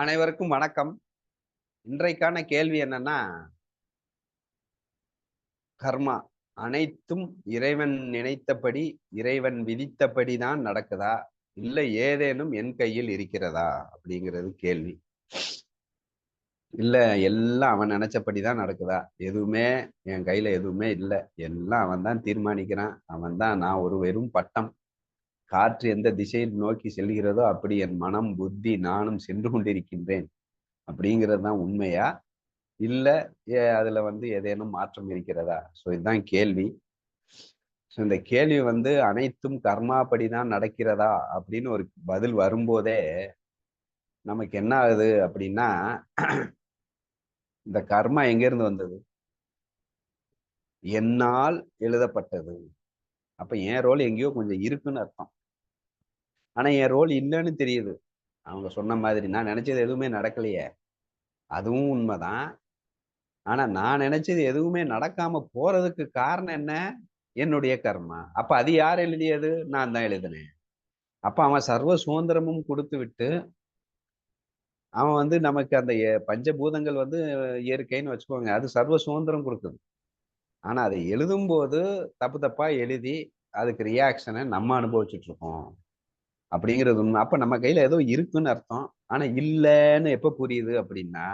அனைவருக்கும் வணக்கம். இன்றைக்கான கேள்வி என்னன்னா கர்மா அனைத்தும் இறைவன் நினைத்தபடி இறைவன் விதித்தபடி தான் நடக்குதா? இல்லை ஏதேனும் என் கையில் இருக்கிறதா? அப்படிங்கிறது கேள்வி. இல்லை எல்லாம் அவன் நினைச்சபடிதான் நடக்குதா? எதுவுமே என் கையில எதுவுமே இல்லை. எல்லாம் அவன் தான் தீர்மானிக்கிறான். அவன் தான் நான் ஒரு வெறும் பட்டம். காற்று எந்த திசையில் நோக்கி செல்கிறதோ அப்படி என் மனம் புத்தி நானும் சென்று கொண்டிருக்கின்றேன். அப்படிங்கிறது தான் உண்மையா? இல்லை அதுல வந்து ஏதேனும் மாற்றம் இருக்கிறதா? ஸோ இதுதான் கேள்வி. ஸோ இந்த கேள்வி வந்து அனைத்தும் கர்மாப்படி தான் நடக்கிறதா? அப்படின்னு ஒரு பதில் வரும்போதே நமக்கு என்ன ஆகுது அப்படின்னா இந்த கர்மா எங்கேருந்து வந்தது? என்னால் எழுதப்பட்டது. அப்ப என் ரோல் எங்கேயோ கொஞ்சம் இருக்குன்னு அர்த்தம். ஆனா என் ரோல் இல்லைன்னு தெரியுது. அவங்க சொன்ன மாதிரி நான் நினைச்சது எதுவுமே நடக்கலையே. அதுவும் உண்மைதான். ஆனா நான் நினைச்சது எதுவுமே நடக்காம போறதுக்கு காரணம் என்ன? என்னுடைய கர்மா. அப்ப அது யார் எழுதியது? நான் தான் எழுதினேன். அப்ப அவன் சர்வ சுதந்திரமும் கொடுத்து விட்டு அவன் வந்து நமக்கு அந்த பஞ்சபூதங்கள் வந்து இயற்கைன்னு வச்சுக்கோங்க அது சர்வ சுதந்திரம் கொடுக்குது. ஆனா அதை எழுதும்போது தப்பு தப்பா எழுதி அதுக்கு ரியாக்ஷனை நம்ம அனுபவிச்சுட்டு இருக்கோம் அப்படிங்கிறது உண்மை. அப்ப நம்ம கையில ஏதோ இருக்குன்னு அர்த்தம். ஆனா இல்லைன்னு எப்ப புரியுது அப்படின்னா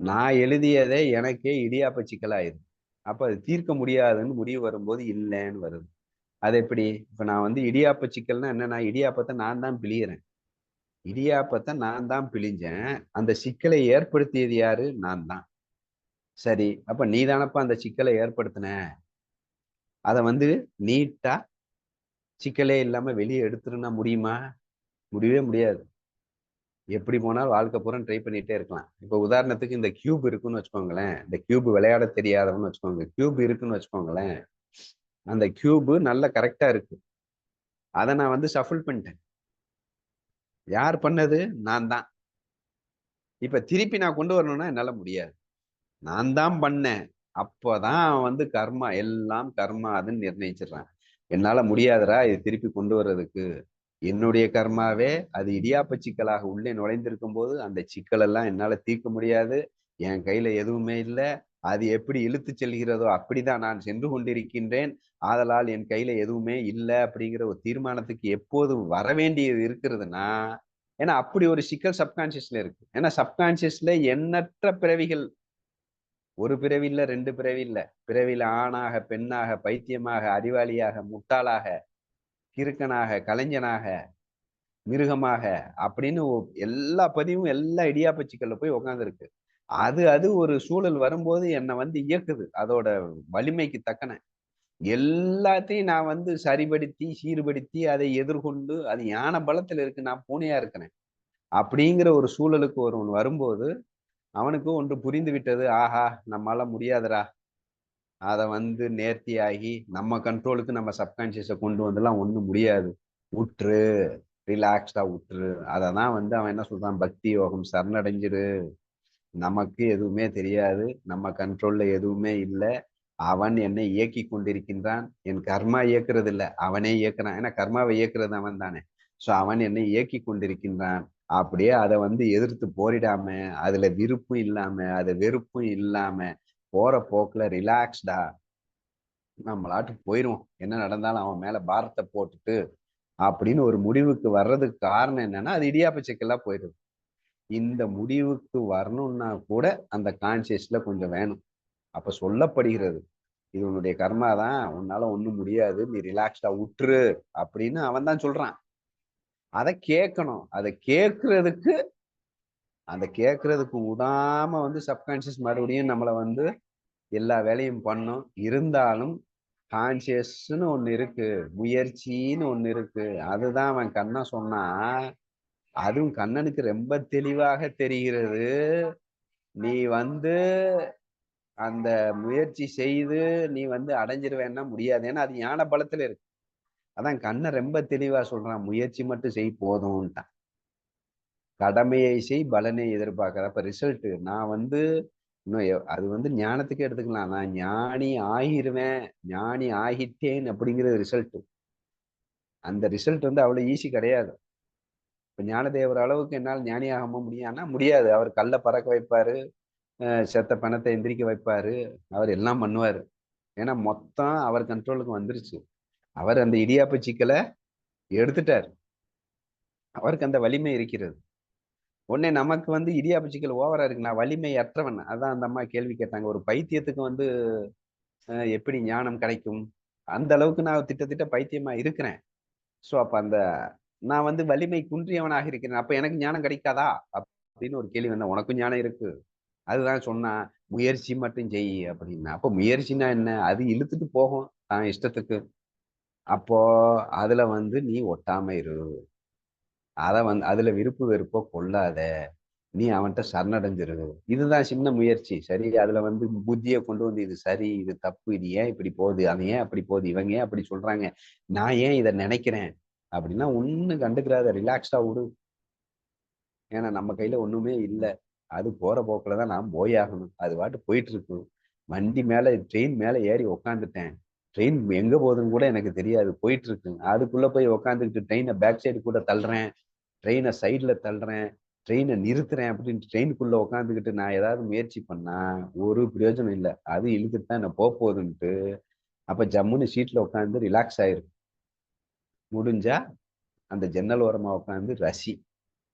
நான் எழுதியதே எனக்கே இடியாப்ப சிக்கலாயிருது அப்ப அது தீர்க்க முடியாதுன்னு முடிவு வரும்போது இல்லைன்னு வருது. அது எப்படி? இப்ப நான் வந்து இடியாப்ப சிக்கல்னா என்ன? நான் இடியாப்பத்தை நான் தான் பிழியறேன். இடியாப்பத்தை நான் தான் பிழிஞ்சேன். அந்த சிக்கலை ஏற்படுத்தியது யாரு? நான் தான். சரி அப்ப நீ தானப்பா அந்த சிக்கலை ஏற்படுத்தின? அதை வந்து நீட்டா சிக்கலே இல்லாம வெளியே எடுத்துருன்னா முடியுமா? முடியவே முடியாது. எப்படி போனாலும் வாழ்க்கை பூரா ட்ரை பண்ணிட்டே இருக்கலாம். இப்போ உதாரணத்துக்கு இந்த கியூப் இருக்குன்னு வச்சுக்கோங்களேன். இந்த கியூப் விளையாட தெரியாதவன்னு வச்சுக்கோங்க. கியூப் இருக்குன்னு வச்சுக்கோங்களேன். அந்த கியூபு நல்ல கரெக்டா இருக்கு. அதை நான் வந்து சஃபில் பண்ணிட்டேன். யார் பண்ணது? நான் தான். இப்ப திருப்பி நான் கொண்டு வரணும்னா என்னால முடியாது. நான் தான் பண்ணேன். அப்போதான் வந்து கர்மா எல்லாம் கர்மா அதுன்னு நிர்ணயிச்சிடுறான். என்னால முடியாதரா இது திருப்பி கொண்டு வர்றதுக்கு. என்னுடைய கர்மாவே அது இடியாப்ப சிக்கலாக உள்ளே நுழைந்திருக்கும் போது அந்த சிக்கல் எல்லாம் என்னால தீர்க்க முடியாது. என் கையில எதுவுமே இல்லை. அது எப்படி இழுத்து செல்கிறதோ அப்படிதான் நான் சென்று கொண்டிருக்கின்றேன். ஆதலால் என் கையில எதுவுமே இல்லை அப்படிங்கிற ஒரு தீர்மானத்துக்கு எப்போது வர வேண்டியது இருக்கிறதுனா ஏன்னா அப்படி ஒரு சிக்கல் சப்கான்சியஸ்ல இருக்கு. ஏன்னா சப்கான்சியஸ்ல எண்ணற்ற பிறவிகள் ஒரு பிறவி இல்லை ரெண்டு பிறவி இல்லை பிறவியில் ஆணாக பெண்ணாக பைத்தியமாக அறிவாளியாக முட்டாளாக கிறுக்கனாக கலைஞனாக மிருகமாக அப்படின்னு எல்லா பதிவும் எல்லா இடியாப்பச்சிக்கல்ல போய் உக்காந்துருக்கு. அது அது ஒரு சூழல் வரும்போது என்னை வந்து இயக்குது. அதோட வலிமைக்கு தக்கன. எல்லாத்தையும் நான் வந்து சரிபடுத்தி சீர்படுத்தி அதை எதிர்கொண்டு அது யானை பலத்தில் இருக்கு. நான் பூனையா இருக்கிறேன். அப்படிங்கிற ஒரு சூழலுக்கு ஒருவன் வரும்போது அவனுக்கும் ஒன்று புரிந்து விட்டது ஆஹா நம்மளால முடியாதரா அதை வந்து நேர்த்தியாகி நம்ம கண்ட்ரோலுக்கு நம்ம சப்கான்சியஸை கொண்டு வந்துலாம் ஒன்றும் முடியாது. உற்று ரிலாக்ஸ்டா உற்று. அதை தான் வந்து அவன் என்ன சொல்றான்? பக்தி யோகம் சரணடைஞ்சிரு நமக்கு எதுவுமே தெரியாது. நம்ம கண்ட்ரோல்ல எதுவுமே இல்லை. அவன் என்னை இயக்கி கொண்டிருக்கின்றான். என் கர்மா இயக்குறது இல்லை அவனே இயக்குறான். ஏன்னா கர்மாவை இயக்குறது அவன் தானே. ஸோ அவன் என்னை இயக்கி கொண்டிருக்கின்றான். அப்படியே அதை வந்து எதிர்த்து போரிடாம அதுல விருப்பும் இல்லாம அது வெறுப்பும் இல்லாம போற போக்குல ரிலாக்ஸ்டா நம்மளாட்டு போயிடுவோம் என்ன நடந்தாலும் அவன் மேல பாரத்தை போட்டுட்டு அப்படின்னு ஒரு முடிவுக்கு வர்றதுக்கு காரணம் என்னன்னா அது இடியாப்ப போயிடுது. இந்த முடிவுக்கு வரணும்னா கூட அந்த கான்சியஸ்ல கொஞ்சம் வேணும். அப்ப சொல்லப்படுகிறது இது உன்னுடைய கர்மா தான் உன்னால ஒண்ணும் முடியாது நீ ரிலாக்ஸ்டா உற்று அப்படின்னு அவன் தான் சொல்றான். அதை கேட்கணும் அதை கேட்கறதுக்கு அந்த கேட்கறதுக்கு விடாம வந்து சப்கான்சியஸ் மறுபடியும் நம்மளை வந்து எல்லா வேலையும் பண்ணும். இருந்தாலும் கான்சியஸ்ன்னு ஒன்று இருக்கு முயற்சின்னு ஒன்று இருக்கு. அதுதான் அவன் கண்ணை சொன்னா அதுவும் கண்ணனுக்கு ரொம்ப தெளிவாக தெரிகிறது. நீ வந்து அந்த முயற்சி செய்து நீ வந்து அடைஞ்சிருவேன்னா முடியாது. ஏன்னா அது ஞான பலத்துல இருக்கு. அதான் கண்ணை ரொம்ப தெளிவா சொல்றான். முயற்சி மட்டும் செய் போதும்ட்டான் கடமையை செய் பலனை எதிர்பார்க்கற அப்ப ரிசல்ட் நான் வந்து இன்னும் அது வந்து ஞானத்துக்கு எடுத்துக்கலாம். நான் ஞானி ஆகிருவேன் ஞானி ஆகிட்டேன் அப்படிங்கிறது ரிசல்ட் அந்த ரிசல்ட் வந்து அவ்வளவு ஈஸி கிடையாது. இப்ப ஞானதேவர் அளவுக்கு என்னால் ஆகாம முடியும்னா முடியாது. அவர் கல்ல பறக்க வைப்பாரு அஹ் செத்த பணத்தை எந்திரிக்க வைப்பாரு அவர் எல்லாம் பண்ணுவாரு. ஏன்னா மொத்தம் அவர் கண்ட்ரோலுக்கு வந்துருச்சு. அவர் அந்த இடியாப்ப சிக்கலை எடுத்துட்டார். அவருக்கு அந்த வலிமை இருக்கிறது. உடனே நமக்கு வந்து இடியாப்ப சிக்கல் ஓவரா இருக்கு நான் வலிமை அற்றவன் அதான் அந்த அம்மா கேள்வி கேட்டாங்க. ஒரு பைத்தியத்துக்கு வந்து எப்படி ஞானம் கிடைக்கும்? அந்த அளவுக்கு நான் திட்டத்திட்ட பைத்தியமா இருக்கிறேன். ஸோ அப்ப அந்த நான் வந்து வலிமை குன்றியவனாக இருக்கிறேன். அப்ப எனக்கு ஞானம் கிடைக்காதா? அப்படின்னு ஒரு கேள்வி வந்தேன் உனக்கும் ஞானம் இருக்கு. அதுதான் சொன்னா முயற்சி மட்டும் செய் அப்படின்னா. அப்ப முயற்சினா என்ன? அது இழுத்துட்டு போகும். தான் இஷ்டத்துக்கு. அப்போ அதுல வந்து நீ ஒட்டாம இரு. அத வந்து அதுல விருப்பு வெறுப்போ கொள்ளாத. நீ அவன்கிட்ட சரணடைஞ்சிரு. இதுதான் சின்ன முயற்சி. சரி அதுல வந்து புத்தியை கொண்டு வந்து இது சரி இது தப்பு இது ஏன் இப்படி போகுது அது ஏன் அப்படி போகுது இவங்க ஏன் அப்படி சொல்றாங்க? நான் ஏன் இதை நினைக்கிறேன்? அப்படின்னா ஒண்ணு கண்டுக்கிறாத ரிலாக்ஸ்டா விடு ஏன்னா நம்ம கையில ஒண்ணுமே இல்லை. அது போற போக்குல தான் நான் போயாகணும் அது பாட்டு போயிட்டு இருக்கு. வண்டி மேல ட்ரெயின் மேல ஏறி உக்காந்துட்டேன். ட்ரெயின் எங்க போகுதுன்னு கூட எனக்கு தெரியாது. போயிட்டு இருக்குங்க அதுக்குள்ள போய் உக்காந்துக்கிட்டு ட்ரெயினை பேக் சைடு கூட தள்ளுறேன். ட்ரெயினை சைட்ல தள்ளுறேன். ட்ரெயினை நிறுத்துறேன் அப்படின்னு ட்ரெயினுக்குள்ள உட்காந்துக்கிட்டு நான் ஏதாவது முயற்சி பண்ணா ஒரு பிரயோஜனம் இல்லை. அது இழுத்துட்டு தான் என்ன போக போகுதுன்ட்டு அப்ப ஜம்முன்னு சீட்ல உட்காந்து ரிலாக்ஸ் ஆயிரும் முடிஞ்சா அந்த ஜன்னல் ஓரமா உட்காந்து ரசி.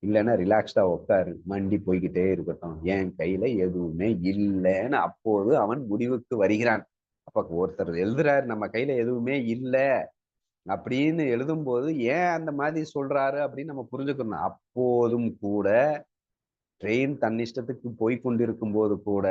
இல்லைன்னா ரிலாக்ஸ்டா உட்காரு மண்டி போய்கிட்டே இருக்கட்டும். என் கையில எதுவுமே இல்லைன்னு அப்போது அவன் முடிவுக்கு வருகிறான். அப்ப ஒருத்தர் எழுதுறாரு நம்ம கையில எதுவுமே இல்லை அப்படின்னு எழுதும்போது ஏன் அந்த மாதிரி சொல்றாரு அப்படின்னு நம்ம புரிஞ்சுக்கணும். அப்போதும் கூட ட்ரெயின் தன்னிஷ்டத்துக்கு போய் கொண்டிருக்கும் போது கூட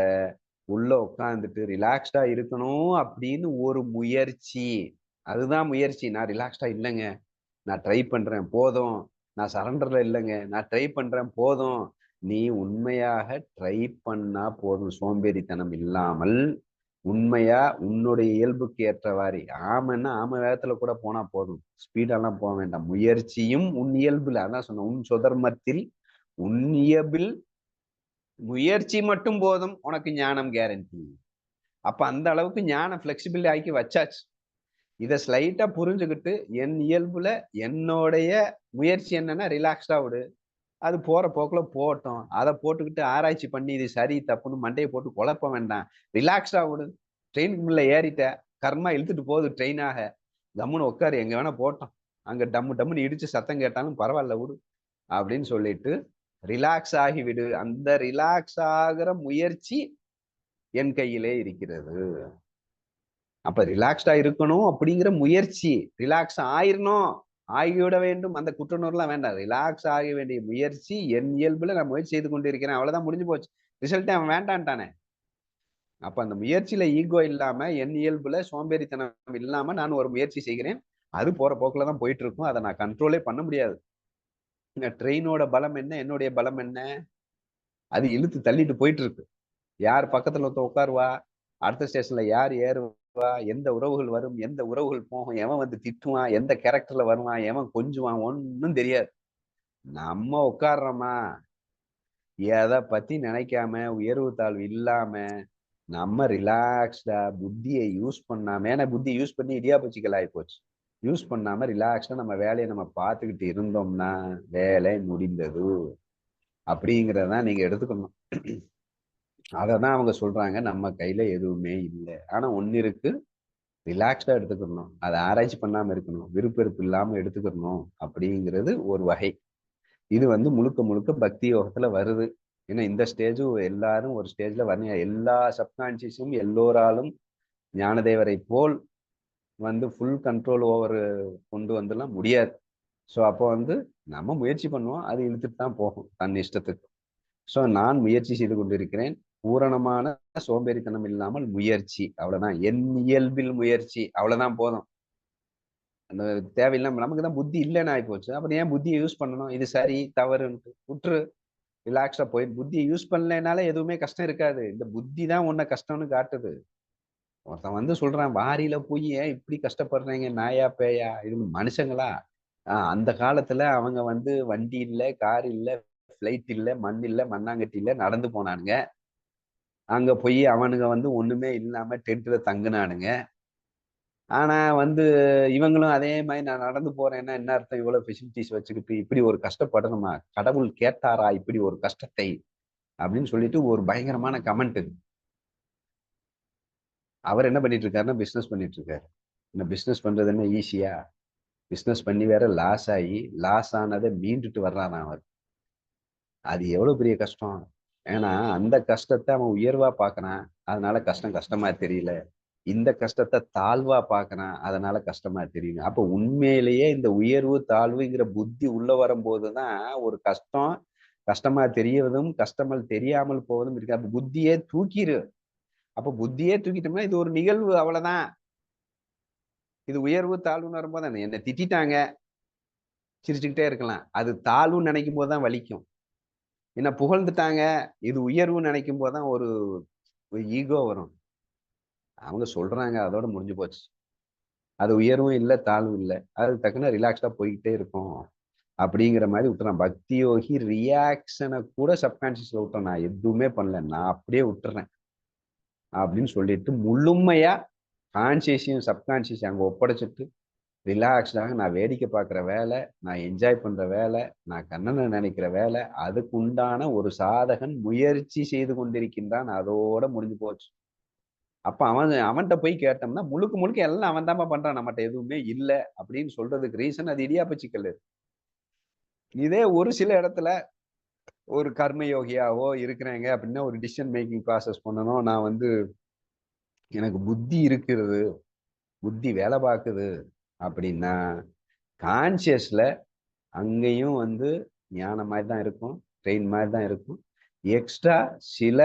உள்ள உட்காந்துட்டு ரிலாக்ஸ்டா இருக்கணும் அப்படின்னு ஒரு முயற்சி. அதுதான் முயற்சி. நான் ரிலாக்ஸ்டா இல்லைங்க. நான் ட்ரை பண்றேன் போதும். நான் சரண்டர்ல இல்லைங்க. நான் ட்ரை பண்றேன் போதும். நீ உண்மையாக ட்ரை பண்ணா போதும். சோம்பேறித்தனம் இல்லாமல் உண்மையா உன்னுடைய இயல்புக்கு ஏற்றவாறு ஆமைன்னா ஆமை வேகத்துல கூட போனா போதும். ஸ்பீடெல்லாம் போக வேண்டாம். முயற்சியும் உன் இயல்புல அதான் சொன்ன உன் சுதர்மத்தில் உன் இயல்பில் முயற்சி மட்டும் போதும். உனக்கு ஞானம் கேரண்டி அப்ப அந்த அளவுக்கு ஞானம் ஃபிளெக்சிபிள் ஆக்கி வச்சாச்சு. இதை ஸ்லைட்டா புரிஞ்சுக்கிட்டு என் இயல்புல என்னுடைய முயற்சி என்னன்னா ரிலாக்ஸ்டா விடு. அது போற போக்குல போட்டோம். அதை போட்டுக்கிட்டு ஆராய்ச்சி பண்ணி இது சரி தப்புன்னு மண்டையை போட்டு குழப்ப வேண்டாம். ரிலாக்ஸா விடு. ட்ரெயினுக்கு முன்னே ஏறிட்ட. கர்மா இழுத்துட்டு போகுது ட்ரெயினாக கம்முன்னு உட்காரு எங்க வேணா போட்டோம். அங்க டம்மு டம்முன்னு இடிச்சு சத்தம் கேட்டாலும் பரவாயில்ல விடு. அப்படின்னு சொல்லிட்டு ரிலாக்ஸ் ஆகிவிடு அந்த ரிலாக்ஸ் ஆகிற முயற்சி என் கையிலே இருக்கிறது. அப்ப ரிலாக்ஸ்டா இருக்கணும் அப்படிங்கிற முயற்சி. ரிலாக்ஸ் ஆயிரணும். ஆகிவிட வேண்டும். அந்த குற்றநூறுலாம் வேண்டாம். ரிலாக்ஸ் ஆக வேண்டிய முயற்சி என் இயல்புல நான் முயற்சி செய்து கொண்டிருக்கிறேன். அவ்வளவுதான் முடிஞ்சு போச்சு. ரிசல்ட்டே அவன் வேண்டான்ட்டானே அப்ப அந்த முயற்சியில ஈகோ இல்லாம என் இயல்புல சோம்பேறித்தனம் இல்லாம நான் ஒரு முயற்சி செய்கிறேன். அது போற போக்குல தான் போயிட்டு இருக்கும் அதை நான் கண்ட்ரோலே பண்ண முடியாது. ட்ரெயினோட பலம் என்ன? என்னுடைய பலம் என்ன? அது இழுத்து தள்ளிட்டு போயிட்டு இருக்கு யார் பக்கத்துல ஒருத்த உட்காருவா? அடுத்த ஸ்டேஷன்ல யார் ஏறுவா? எந்த உறவுகள் வரும் எந்த உறவுகள் போகும் எவன் வந்து திட்டுவான் எந்த கேரக்டர்ல வருவான் எவன் கொஞ்சுவான் ஒன்னும் தெரியாது. நம்ம உட்காடுறோமா எதை பத்தி நினைக்காம உயர்வு தாழ்வு இல்லாம நம்ம ரிலாக்ஸ்டா புத்தியை யூஸ் பண்ணாம ஏன்னா புத்தி யூஸ் பண்ணி இடியாப்பச்சிக்கல் ஆயிப்போச்சு. போச்சு யூஸ் பண்ணாம ரிலாக்ஸ்டா நம்ம வேலையை நம்ம பார்த்துக்கிட்டு இருந்தோம்னா வேலை முடிந்தது. அப்படிங்கிறதான் நீங்க எடுத்துக்கணும். அதை தான் அவங்க சொல்றாங்க. நம்ம கையில எதுவுமே இல்லை. ஆனா ஒன்னு இருக்கு. ரிலாக்ஸ்டா எடுத்துக்கணும். அதை ஆராய்ச்சி பண்ணாம இருக்கணும். விருப்பெருப்பு இல்லாம எடுத்துக்கணும் அப்படிங்கிறது ஒரு வகை. இது வந்து முழுக்க முழுக்க பக்தி யோகத்துல வருது. ஏன்னா இந்த ஸ்டேஜும் எல்லாரும் ஒரு ஸ்டேஜ்ல வரீங்க எல்லா சப்கான்சியஸும் எல்லோராலும் ஞானதேவரை போல் வந்து ஃபுல் கண்ட்ரோல் ஓவர் கொண்டு வந்துலாம் முடியாது. ஸோ அப்போ வந்து நம்ம முயற்சி பண்ணுவோம். அது இழுத்துட்டு தான் போகும். தன் இஷ்டத்துக்கு. ஸோ நான் முயற்சி செய்து கொண்டிருக்கிறேன். பூரணமான சோம்பேறித்தனம் இல்லாமல் முயற்சி. அவ்வளவுதான். என் இயல்பில் முயற்சி. அவ்வளவுதான் போதும். அந்த தேவையில்லாம நமக்கு தான் புத்தி இல்லைன்னு ஆகி போச்சு அப்புறம் ஏன் புத்தியை யூஸ் பண்ணணும்? இது சரி தவறுன்ட்டு. விட்டுரு ரிலாக்ஸா போய் புத்தியை யூஸ் பண்ணலைனால எதுவுமே கஷ்டம் இருக்காது. இந்த புத்தி தான் உன்னை கஷ்டம்னு காட்டுது. ஒருத்தன் வந்து சொல்றான் வாரியில போய் ஏன் இப்படி கஷ்டப்படுறீங்க? நாயா பேயா? இது மனுஷங்களா? ஆஹ் அந்த காலத்துல அவங்க வந்து வண்டி இல்ல கார் இல்ல ஃபிளைட் இல்ல மண் இல்ல மண்ணாங்கட்டி இல்ல நடந்து போனானுங்க. அங்கே போய் அவனுங்க வந்து ஒன்றுமே இல்லாம டென்ட்டில் தங்குனானுங்க. ஆனா வந்து இவங்களும் அதே மாதிரி நான் நடந்து போறேன்னா என்ன அர்த்தம்? இவ்வளோ ஃபெசிலிட்டிஸ் வச்சுக்கிட்டு இப்படி ஒரு கஷ்டப்படணுமா கடவுள் கேட்டாரா? இப்படி ஒரு கஷ்டத்தை? அப்படின்னு சொல்லிட்டு ஒரு பயங்கரமான கமெண்ட் அவர் என்ன பண்ணிட்டு இருக்காருன்னா பிஸ்னஸ் பண்ணிட்டு இருக்காரு இந்த பிஸ்னஸ் பண்றது என்ன ஈஸியா பிஸ்னஸ் பண்ணி வேற லாஸ் ஆகி லாஸ் ஆனதை மீண்டுட்டு வர்றாரான் அவர். அது எவ்வளோ பெரிய கஷ்டம்? ஏன்னா அந்த கஷ்டத்தை அவன் உயர்வா பாக்குறான். அதனால கஷ்டம் கஷ்டமா தெரியல. இந்த கஷ்டத்தை தாழ்வா பாக்குறான். அதனால கஷ்டமா தெரியுங்க அப்ப உண்மையிலேயே இந்த உயர்வு தாழ்வுங்கிற புத்தி உள்ள வரும்போதுதான் ஒரு கஷ்டம் கஷ்டமா தெரியவதும் கஷ்டமல் தெரியாமல் போவதும் இருக்கு. அப்ப புத்தியே தூக்கிடு அப்ப புத்தியே தூக்கிட்டோம்னா இது ஒரு நிகழ்வு அவ்வளவுதான். இது உயர்வு தாழ்வுன்னு வரும்போது என்னை திட்டாங்க சிரிச்சுக்கிட்டே இருக்கலாம். அது தாழ்வுன்னு நினைக்கும் போதுதான் வலிக்கும். என்ன புகழ்ந்துட்டாங்க? இது உயர்வுன்னு நினைக்கும் போதுதான் ஒரு ஈகோ வரும். அவங்க சொல்றாங்க அதோட முடிஞ்சு போச்சு. அது உயர்வும் இல்லை தாழ்வும் இல்லை. அது தக்குன்னு ரிலாக்ஸ்டா போய்கிட்டே இருக்கும். அப்படிங்கிற மாதிரி விட்டுறேன். பக்தி யோகி ரியாக்ஷனை கூட சப்கான்சியஸ்ல விட்டுறேன் நான் எதுவுமே பண்ணல. நான் அப்படியே விட்டுறேன். அப்படின்னு சொல்லிட்டு முழுமையா கான்சியஸையும் சப்கான்சியஸையும் அங்கே ஒப்படைச்சிட்டு ரிலாக்ஸ்டாக நான் வேடிக்கை பார்க்குற வேலை நான் என்ஜாய் பண்ணுற வேலை நான் கண்ணனை நினைக்கிற வேலை அதுக்கு உண்டான ஒரு சாதகன் முயற்சி செய்து கொண்டிருக்கின்றான் அதோட முடிஞ்சு போச்சு. அப்போ அவன் அவன்கிட்ட போய் கேட்டோம்னா முழுக்க முழுக்க எல்லாம் அவன் தான்ப்பா பண்ணுறான் நம்மகிட்ட எதுவுமே இல்லை அப்படின்னு சொல்றதுக்கு ரீசன் அது இடியாப்ப சிக்கல் இதே ஒரு சில இடத்துல ஒரு கர்ம யோகியாவோ இருக்கிறாங்க அப்படின்னா ஒரு டிசிஷன் மேக்கிங் ப்ராசஸ் பண்ணணும். நான் வந்து எனக்கு புத்தி இருக்கிறது புத்தி வேலை பார்க்குது அப்படின்னா கான்சியஸில் அங்கேயும் வந்து ஞானம் மாதிரி தான் இருக்கும் ட்ரெயின் மாதிரி தான் இருக்கும். எக்ஸ்ட்ரா சில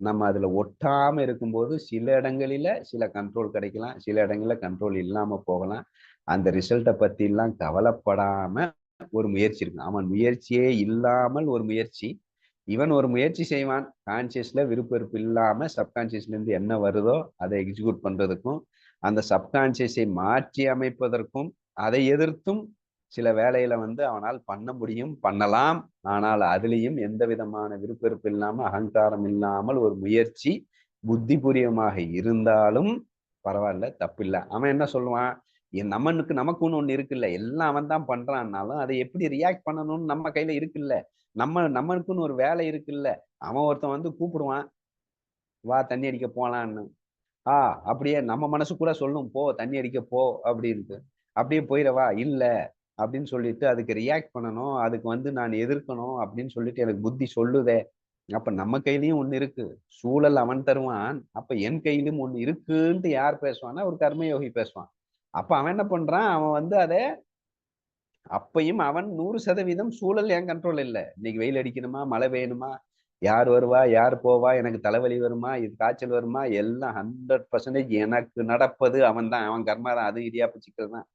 நம்ம அதில் ஒட்டாமல் இருக்கும்போது சில இடங்களில் சில கண்ட்ரோல் கிடைக்கலாம் சில இடங்களில் கண்ட்ரோல் இல்லாமல் போகலாம். அந்த ரிசல்ட்டை பற்றிலாம் கவலைப்படாமல் ஒரு முயற்சி இருக்கும். அவன் முயற்சியே இல்லாமல் ஒரு முயற்சி இவன் ஒரு முயற்சி செய்வான். கான்சியஸில் விருப்ப இல்லாம இல்லாமல் சப்கான்சியஸ்லேருந்து என்ன வருதோ அதை எக்ஸிக்யூட் பண்ணுறதுக்கும் அந்த சப்கான்சியஸை மாற்றி அமைப்பதற்கும் அதை எதிர்த்தும் சில வேலையில வந்து அவனால் பண்ண முடியும் பண்ணலாம். ஆனால் அதுலேயும் எந்த விதமான விருப்பெருப்பு இல்லாமல் அகங்காரம் இல்லாமல் ஒரு முயற்சி புத்திபூரியமாக இருந்தாலும் பரவாயில்ல தப்பில்லை. அவன் என்ன சொல்லுவான்? என் நம்மனுக்கு நமக்குன்னு ஒன்று இருக்குல்ல. எல்லாம் அவன் தான் பண்றான்னாலும் அதை எப்படி ரியாக்ட் பண்ணணும்னு நம்ம கையில இருக்குல்ல? நம்ம நம்மளுக்குன்னு ஒரு வேலை இருக்குல்ல? அவன் ஒருத்தன் வந்து கூப்பிடுவான் வா தண்ணி அடிக்க போலான்னு ஆ அப்படியே நம்ம மனசு கூட சொல்லும் போ தண்ணி அடிக்க போ அப்படின்ட்டு. அப்படியே போயிடவா இல்லை அப்படின்னு சொல்லிட்டு அதுக்கு ரியாக்ட் பண்ணணும் அதுக்கு வந்து நான் எதிர்க்கணும் அப்படின்னு சொல்லிட்டு எனக்கு புத்தி சொல்லுதே. அப்ப நம்ம கையிலயும் ஒண்ணு இருக்கு. சூழல் அவன் தருவான். அப்ப என் கையிலும் ஒண்ணு இருக்குன்ட்டு யார் பேசுவான்னா ஒரு கர்மயோகி பேசுவான். அப்ப அவன் என்ன பண்றான்? அவன் வந்து அதை அப்பையும் அவன் நூறு சதவீதம் சூழல் என் கண்ட்ரோல் இல்லை. இன்னைக்கு வெயில் அடிக்கணுமா? மழை வேணுமா யார் வருவா யார் போவா எனக்கு தலைவலி வருமா இது காய்ச்சல் வருமா எல்லாம் ஹண்ட்ரட் பர்சன்டேஜ் எனக்கு நடப்பது அவன் தான் அவன் கர்மா தான். அது இடியாப்பு சிக்கல் தான்.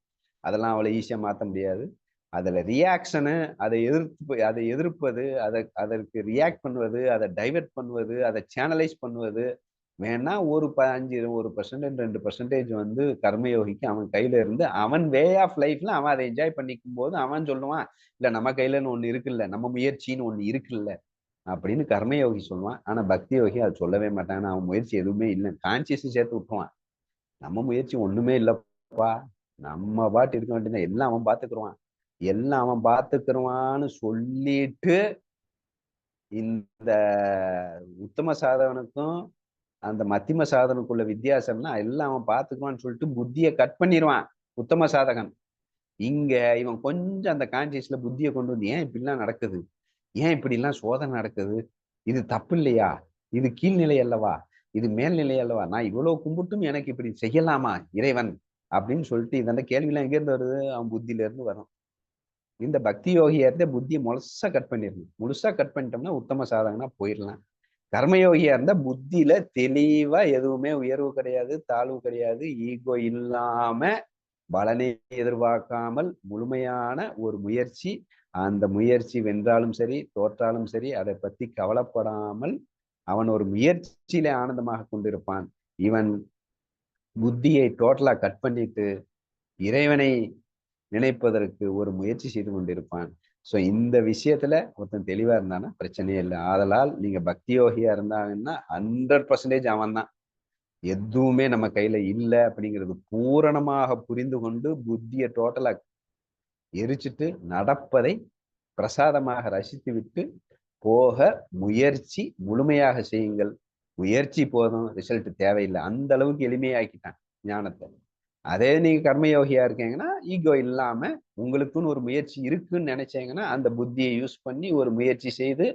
அதெல்லாம் அவளை ஈஸியாக மாற்ற முடியாது. அதில் ரியாக்ஷனு அதை எதிர்த்து அதை எதிர்ப்பது அதை அதற்கு ரியாக்ட் பண்ணுவது அதை டைவெர்ட் பண்ணுவது அதை சேனலைஸ் பண்ணுவது வேணா ஒரு அஞ்சு ஒரு பர்சன்டேஜ் ரெண்டு பர்சன்டேஜ் வந்து கர்மயோகிக்கு அவன் கையில இருந்து அவன் வே ஆஃப் லைஃப்ல அவன் அதை என்ஜாய் பண்ணிக்கும் போது அவன் சொல்லுவான் இல்லை நம்ம கையிலன்னு ஒன்று இருக்குல்ல நம்ம முயற்சின்னு ஒன்று இருக்குல்ல அப்படின்னு கர்மயோகி சொல்லுவான். ஆனா பக்தி யோகி அது சொல்லவே மாட்டான். அவன் முயற்சி எதுவுமே இல்லை. கான்சியஸும் சேர்த்து விட்டுருவான். நம்ம முயற்சி ஒண்ணுமே இல்லப்பா. நம்ம பாட்டு இருக்க வேண்டியது எல்லாம் அவன் பாத்துக்கிருவான். எல்லாம் அவன் பாத்துக்கிடுவான்னு சொல்லிட்டு இந்த உத்தம சாதவனுக்கும் அந்த மத்திம சாதனுக்குள்ள வித்தியாசம்னா எல்லாம் அவன் பாத்துக்குவான்னு சொல்லிட்டு புத்தியை கட் பண்ணிடுவான் உத்தம சாதகன். இங்க இவன் கொஞ்சம் அந்த கான்சியஸ்ல புத்தியை கொண்டு வந்து ஏன் இப்படிலாம் நடக்குது? ஏன் இப்படிலாம் சோதனை நடக்குது? இது தப்பு இல்லையா இது கீழ்நிலை அல்லவா? இது மேல்நிலை அல்லவா? நான் இவ்வளவு கும்பிட்டும் எனக்கு இப்படி செய்யலாமா இறைவன்? அப்படின்னு சொல்லிட்டு இந்த கேள்வியெல்லாம் எங்கேருந்து வருது? அவன் புத்தியில இருந்து வரும். இந்த பக்தி யோகியா இருந்தால் புத்தியை முழுசா கட் பண்ணிடணும் முழுசா கட் பண்ணிட்டோம்னா உத்தம சாதகனா போயிடலாம். கர்மயோகியா இருந்தா புத்தியில தெளிவா எதுவுமே உயர்வு கிடையாது தாழ்வு கிடையாது ஈகோ இல்லாம பலனை எதிர்பார்க்காமல் முழுமையான ஒரு முயற்சி அந்த முயற்சி வென்றாலும் சரி தோற்றாலும் சரி அதை பத்தி கவலைப்படாமல் அவன் ஒரு முயற்சியில ஆனந்தமாக கொண்டிருப்பான். இவன் புத்தியை டோட்டலா கட் பண்ணிட்டு இறைவனை நினைப்பதற்கு ஒரு முயற்சி செய்து கொண்டிருப்பான். ஸோ இந்த விஷயத்துல ஒருத்தன் தெளிவா இருந்தானா பிரச்சனையே இல்லை. ஆதலால் நீங்க பக்தி யோகியா இருந்தாங்கன்னா ஹண்ட்ரட் பர்சன்டேஜ் அவன் தான் எதுவுமே நம்ம கையில இல்லை அப்படிங்கிறது பூரணமாக புரிந்து கொண்டு புத்தியை டோட்டலா எரிச்சிட்டு நடப்பதை பிரசாதமாக ரசித்து விட்டு போக முயற்சி முழுமையாக செய்யுங்கள். முயற்சி போதும் ரிசல்ட் தேவையில்லை. அந்த அளவுக்கு எளிமையாக்கிட்டான் ஞானத்தை. அதே நீங்க கர்மயோகியா இருக்கீங்கன்னா ஈகோ இல்லாம உங்களுக்குன்னு ஒரு முயற்சி இருக்குன்னு நினைச்சீங்கன்னா அந்த புத்தியை யூஸ் பண்ணி ஒரு முயற்சி செய்து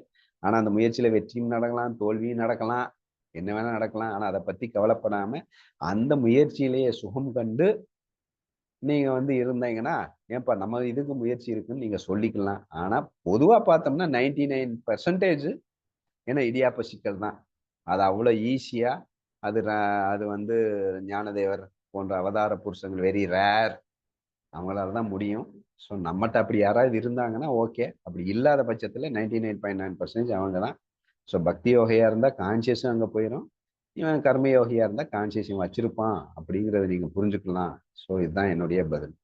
ஆனா அந்த முயற்சியில வெற்றியும் நடக்கலாம் தோல்வியும் நடக்கலாம் என்ன வேணா நடக்கலாம் ஆனா அதை பத்தி கவலைப்படாம அந்த முயற்சியிலேயே சுகம் கண்டு நீங்க வந்து இருந்தீங்கன்னா ஏன்பா நம்ம இதுக்கு முயற்சி இருக்குன்னு நீங்க சொல்லிக்கலாம். ஆனா பொதுவா பார்த்தோம்னா நைன்டி நைன் பர்சன்டேஜ் ஏன்னா இடியாப்ப சிக்கல் தான். அது அவ்வளோ ஈஸியா அது அது வந்து ஞானதேவர் போன்ற அவதார புருஷங்கள் வெரி ரேர் அவங்களால தான் முடியும். ஸோ நம்மகிட்ட அப்படி யாராவது இருந்தாங்கன்னா ஓகே. அப்படி இல்லாத பட்சத்தில் ninety nine point nine percentage அவங்க தான். ஸோ பக்தி யோகையாக இருந்தால் கான்சியஸும் அங்கே போயிடும் இவன் கர்மயோகியாக இருந்தால் கான்சியஸும் வச்சிருப்பான். அப்படிங்கிறத நீங்கள் புரிஞ்சுக்கலாம். ஸோ இதுதான் என்னுடைய பதில்.